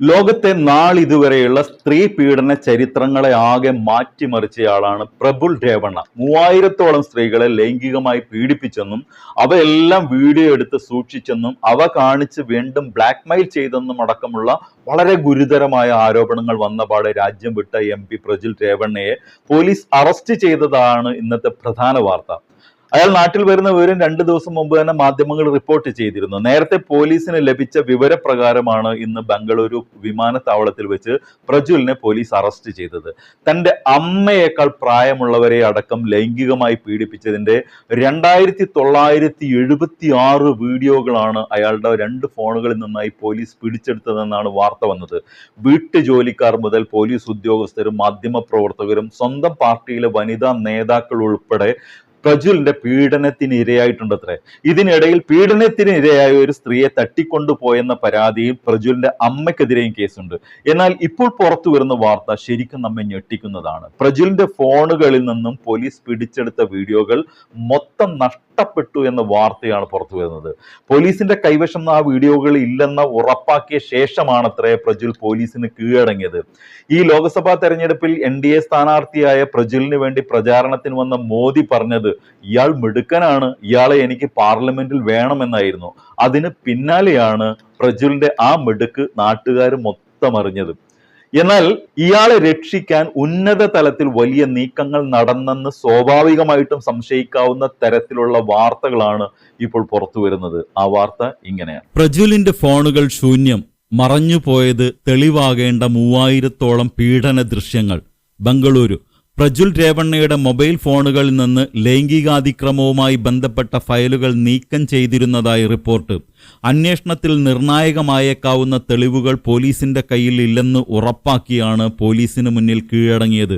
ലോകത്തെ നാളിതുവരെയുള്ള സ്ത്രീ പീഡന ചരിത്രങ്ങളെ ആകെ മാറ്റിമറിച്ചയാളാണ് പ്രബുൽ രേവണ്ണ മൂവായിരത്തോളം സ്ത്രീകളെ ലൈംഗികമായി പീഡിപ്പിച്ചെന്നും അവയെല്ലാം വീഡിയോ എടുത്ത് സൂക്ഷിച്ചെന്നും അവ കാണിച്ച് വീണ്ടും ബ്ലാക്ക്മെയിൽ ചെയ്തെന്നും അടക്കമുള്ള വളരെ ഗുരുതരമായ ആരോപണങ്ങൾ വന്നപാടെ രാജ്യം വിട്ട എം പി പ്രജുൽ രേവണ്ണയെ പോലീസ് അറസ്റ്റ് ചെയ്തതാണ് ഇന്നത്തെ പ്രധാന വാർത്ത. അയാൾ നാട്ടിൽ വരുന്ന വിവരം രണ്ടു ദിവസം മുമ്പ് തന്നെ മാധ്യമങ്ങൾ റിപ്പോർട്ട് ചെയ്തിരുന്നു. നേരത്തെ പോലീസിന് ലഭിച്ച വിവരപ്രകാരമാണ് ഇന്ന് ബംഗളൂരു വിമാനത്താവളത്തിൽ വെച്ച് പ്രജുലിനെ പോലീസ് അറസ്റ്റ് ചെയ്തത്. തന്റെ അമ്മയേക്കാൾ പ്രായമുള്ളവരെ അടക്കം ലൈംഗികമായി പീഡിപ്പിച്ചതിന്റെ രണ്ടായിരത്തി തൊള്ളായിരത്തി എഴുപത്തി ആറ് വീഡിയോകളാണ് അയാളുടെ രണ്ട് ഫോണുകളിൽ നിന്നായി പോലീസ് പിടിച്ചെടുത്തതെന്നാണ് വാർത്ത വന്നത്. വീട്ടു ജോലിക്കാർ മുതൽ പോലീസ് ഉദ്യോഗസ്ഥരും മാധ്യമപ്രവർത്തകരും സ്വന്തം പാർട്ടിയിലെ വനിതാ നേതാക്കൾ ഉൾപ്പെടെ പ്രജുലിന്റെ പീഡനത്തിന് ഇരയായിട്ടുണ്ടത്രേ ഇതിനിടയിൽ പീഡനത്തിന് ഇരയായ ഒരു സ്ത്രീയെ തട്ടിക്കൊണ്ടുപോയെന്ന പരാതിയും പ്രജുലിന്റെ അമ്മയ്ക്കെതിരെയും കേസുണ്ട്. എന്നാൽ ഇപ്പോൾ പുറത്തു വരുന്ന വാർത്ത ശരിക്കും നമ്മെ ഞെട്ടിക്കുന്നതാണ്. പ്രജുലിന്റെ ഫോണുകളിൽ നിന്നും പോലീസ് പിടിച്ചെടുത്ത വീഡിയോകൾ മൊത്തം നഷ്ടപ്പെട്ടു എന്ന വാർത്തയാണ് പുറത്തു വരുന്നത്. പോലീസിന്റെ കൈവശം ആ വീഡിയോകൾ ഇല്ലെന്ന ഉറപ്പാക്കിയ ശേഷമാണത്രേ പ്രജുൽ പോലീസിന് കീഴടങ്ങിയത്. ഈ ലോക്സഭാ തെരഞ്ഞെടുപ്പിൽ എൻ ഡി എ സ്ഥാനാർത്ഥിയായ പ്രജുലിന് വേണ്ടി പ്രചാരണത്തിന് വന്ന മോദി പറഞ്ഞത് ഇയാൾ മിടുക്കനാണ്. ഇയാളെ എനിക്ക് പാർലമെന്റിൽ വേണമെന്നായിരുന്നു. അതിന് പിന്നാലെയാണ് പ്രജുലിന്റെ ആ മിടുക്ക് നാട്ടുകാർ മൊത്തം അറിഞ്ഞത്. എന്നാൽ ഇയാളെ രക്ഷിക്കാൻ ഉന്നത തലത്തിൽ വലിയ നീക്കങ്ങൾ നടന്നെന്ന് സ്വാഭാവികമായിട്ടും സംശയിക്കാവുന്ന തരത്തിലുള്ള വാർത്തകളാണ് ഇപ്പോൾ പുറത്തു വരുന്നത്. ആ വാർത്ത ഇങ്ങനെയാണ്. പ്രജുലിന്റെ ഫോണുകൾ ശൂന്യം മറഞ്ഞുപോയത് തെളിവാകേണ്ട മൂവായിരത്തോളം പീഡന ദൃശ്യങ്ങൾ. ബംഗളൂരു പ്രജ്വൽ രേവണ്ണയുടെ മൊബൈൽ ഫോണുകളിൽ നിന്ന് ലൈംഗികാതിക്രമവുമായി ബന്ധപ്പെട്ട ഫയലുകൾ നീക്കം ചെയ്തിരുന്നതായി റിപ്പോർട്ട്. അന്വേഷണത്തിൽ നിർണായകമായേക്കാവുന്ന തെളിവുകൾ പോലീസിന്റെ കയ്യിൽ ഇല്ലെന്ന് ഉറപ്പാക്കിയാണ് പോലീസിന് മുന്നിൽ കീഴടങ്ങിയത്.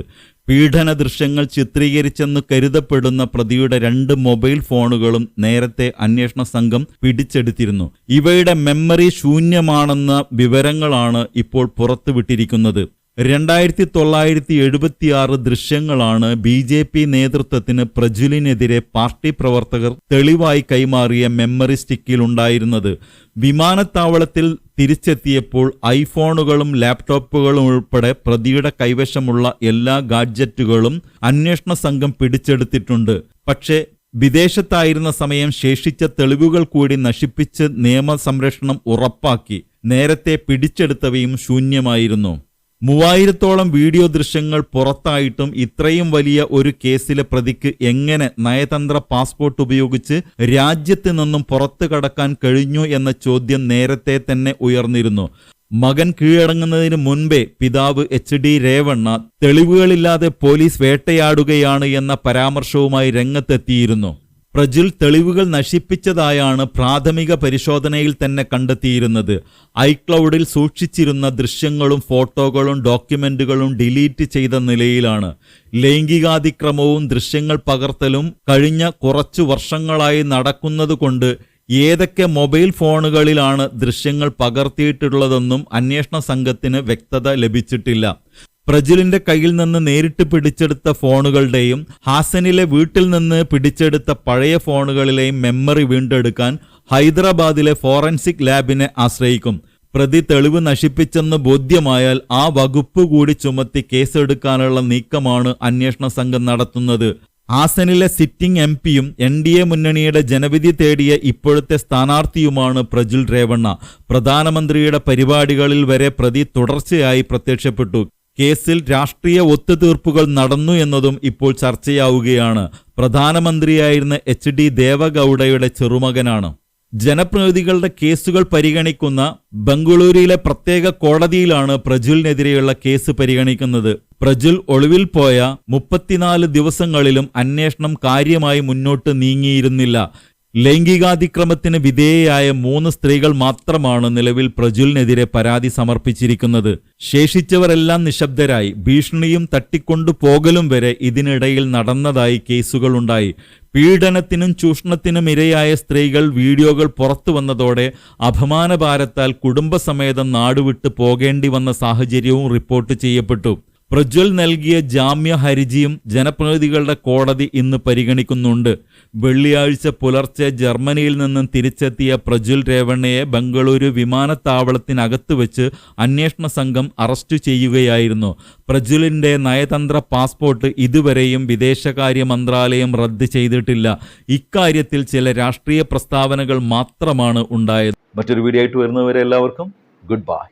പീഡന ദൃശ്യങ്ങൾ ചിത്രീകരിച്ചെന്ന് കരുതപ്പെടുന്ന പ്രതിയുടെ രണ്ട് മൊബൈൽ ഫോണുകളും നേരത്തെ അന്വേഷണ സംഘം പിടിച്ചെടുത്തിരുന്നു. ഇവയുടെ മെമ്മറി ശൂന്യമാണെന്ന വിവരങ്ങളാണ് ഇപ്പോൾ പുറത്തുവിട്ടിരിക്കുന്നത്. രണ്ടായിരത്തി തൊള്ളായിരത്തി എഴുപത്തിയാറ് ദൃശ്യങ്ങളാണ് ബി ജെ പി നേതൃത്വത്തിന് പ്രജുലിനെതിരെ പാർട്ടി പ്രവർത്തകർ തെളിവായി കൈമാറിയ മെമ്മറി സ്റ്റിക്കിൽ ഉണ്ടായിരുന്നത്. വിമാനത്താവളത്തിൽ തിരിച്ചെത്തിയപ്പോൾ ഐഫോണുകളും ലാപ്ടോപ്പുകളും ഉൾപ്പെടെ പ്രതിയുടെ കൈവശമുള്ള എല്ലാ ഗാഡ്ജറ്റുകളും അന്വേഷണ സംഘം പിടിച്ചെടുത്തിട്ടുണ്ട്. പക്ഷേ വിദേശത്തായിരുന്ന സമയം ശേഷിച്ച തെളിവുകൾ കൂടി നശിപ്പിച്ച് നിയമസംരക്ഷണം ഉറപ്പാക്കി. നേരത്തെ പിടിച്ചെടുത്തവയും ശൂന്യമായിരുന്നു. മൂവായിരത്തോളം വീഡിയോ ദൃശ്യങ്ങൾ പുറത്തായിട്ടും ഇത്രയും വലിയ ഒരു കേസിലെ പ്രതിക്ക് എങ്ങനെ നയതന്ത്ര പാസ്പോർട്ട് ഉപയോഗിച്ച് രാജ്യത്ത് നിന്നും പുറത്തു കടക്കാൻ കഴിഞ്ഞു എന്ന ചോദ്യം നേരത്തെ തന്നെ ഉയർന്നിരുന്നു. മകൻ കീഴടങ്ങുന്നതിന് മുൻപേ പിതാവ് എച്ച് ഡി രേവണ്ണ തെളിവുകളില്ലാതെ പോലീസ് വേട്ടയാടുകയാണ് എന്ന പരാമർശവുമായി രംഗത്തെത്തിയിരുന്നു. പ്രജുൽ തെളിവുകൾ നശിപ്പിച്ചതായാണ് പ്രാഥമിക പരിശോധനയിൽ തന്നെ കണ്ടെത്തിയിരുന്നത്. ഐക്ലൗഡിൽ സൂക്ഷിച്ചിരുന്ന ദൃശ്യങ്ങളും ഫോട്ടോകളും ഡോക്യുമെന്റുകളും ഡിലീറ്റ് ചെയ്ത നിലയിലാണ്. ലൈംഗികാതിക്രമവും ദൃശ്യങ്ങൾ പകർത്തലും കഴിഞ്ഞ കുറച്ചു വർഷങ്ങളായി നടക്കുന്നതുകൊണ്ട് ഏതൊക്കെ മൊബൈൽ ഫോണുകളിലാണ് ദൃശ്യങ്ങൾ പകർത്തിയിട്ടുള്ളതെന്നും അന്വേഷണ സംഘത്തിന് വ്യക്തത ലഭിച്ചിട്ടില്ല. പ്രജുലിന്റെ കയ്യിൽ നിന്ന് നേരിട്ട് പിടിച്ചെടുത്ത ഫോണുകളുടെയും ഹാസനിലെ വീട്ടിൽ നിന്ന് പിടിച്ചെടുത്ത പഴയ ഫോണുകളിലെയും മെമ്മറി വീണ്ടെടുക്കാൻ ഹൈദരാബാദിലെ ഫോറൻസിക് ലാബിനെ ആശ്രയിക്കും. പ്രതി തെളിവ് നശിപ്പിച്ചെന്ന് ബോധ്യമായാൽ ആ വകുപ്പ് കൂടി ചുമത്തി കേസെടുക്കാനുള്ള നീക്കമാണ് അന്വേഷണ സംഘം നടത്തുന്നത്. ഹാസനിലെ സിറ്റിംഗ് എം പിയും എൻ ഡി എ മുന്നണിയുടെ ജനവിധി തേടിയ ഇപ്പോഴത്തെ സ്ഥാനാർത്ഥിയുമാണ് പ്രജുൽ രേവണ്ണ. പ്രധാനമന്ത്രിയുടെ പരിപാടികളിൽ വരെ പ്രതി തുടർച്ചയായി പ്രത്യക്ഷപ്പെട്ടു. കേസിൽ രാഷ്ട്രീയ ഒത്തുതീർപ്പുകൾ നടന്നു എന്നതും ഇപ്പോൾ ചർച്ചയാവുകയാണ്. പ്രധാനമന്ത്രിയായിരുന്ന എച്ച് ഡി ദേവഗൌഡയുടെ ചെറുമകനാണ്. ജനപ്രതിനിധികളുടെ കേസുകൾ പരിഗണിക്കുന്ന ബംഗളൂരുവിലെ പ്രത്യേക കോടതിയിലാണ് പ്രജുലിനെതിരെയുള്ള കേസ് പരിഗണിക്കുന്നത്. പ്രജുൽ ഒളിവിൽ പോയ മുപ്പത്തിനാല് ദിവസങ്ങളിലും അന്വേഷണം കാര്യമായി മുന്നോട്ട് നീങ്ങിയിരുന്നില്ല. ലൈംഗികാതിക്രമത്തിന് വിധേയയായ മൂന്ന് സ്ത്രീകൾ മാത്രമാണ് നിലവിൽ പ്രജുലിനെതിരെ പരാതി സമർപ്പിച്ചിരിക്കുന്നത്. ശേഷിച്ചവരെല്ലാം നിശബ്ദരായി. ഭീഷണിയും തട്ടിക്കൊണ്ടു പോകലും വരെ ഇതിനിടയിൽ നടന്നതായി കേസുകളുണ്ടായി. പീഡനത്തിനും ചൂഷണത്തിനും ഇരയായ സ്ത്രീകൾ വീഡിയോകൾ പുറത്തു വന്നതോടെ അപമാനഭാരത്താൽ കുടുംബസമേതം നാടുവിട്ട് പോകേണ്ടി വന്ന സാഹചര്യവും റിപ്പോർട്ട് ചെയ്യപ്പെട്ടു. പ്രജ്വൽ നൽകിയ ജാമ്യ ഹർജിയും ജനപ്രതിനിധികളുടെ കോടതി ഇന്ന് പരിഗണിക്കുന്നുണ്ട്. വെള്ളിയാഴ്ച പുലർച്ചെ ജർമ്മനിയിൽ നിന്നും തിരിച്ചെത്തിയ പ്രജ്വൽ രേവണ്ണയെ ബംഗളൂരു വിമാനത്താവളത്തിനകത്ത് വെച്ച് അന്വേഷണ സംഘം അറസ്റ്റ് ചെയ്യുകയായിരുന്നു. പ്രജ്വലിന്റെ നയതന്ത്ര പാസ്പോർട്ട് ഇതുവരെയും വിദേശകാര്യ മന്ത്രാലയം റദ്ദ് ചെയ്തിട്ടില്ല. ഇക്കാര്യത്തിൽ ചില രാഷ്ട്രീയ പ്രസ്താവനകൾ മാത്രമാണ് ഉണ്ടായത്. മറ്റൊരു വീഡിയോ ആയിട്ട് വരുന്നവരെ എല്ലാവർക്കും ഗുഡ് ബൈ.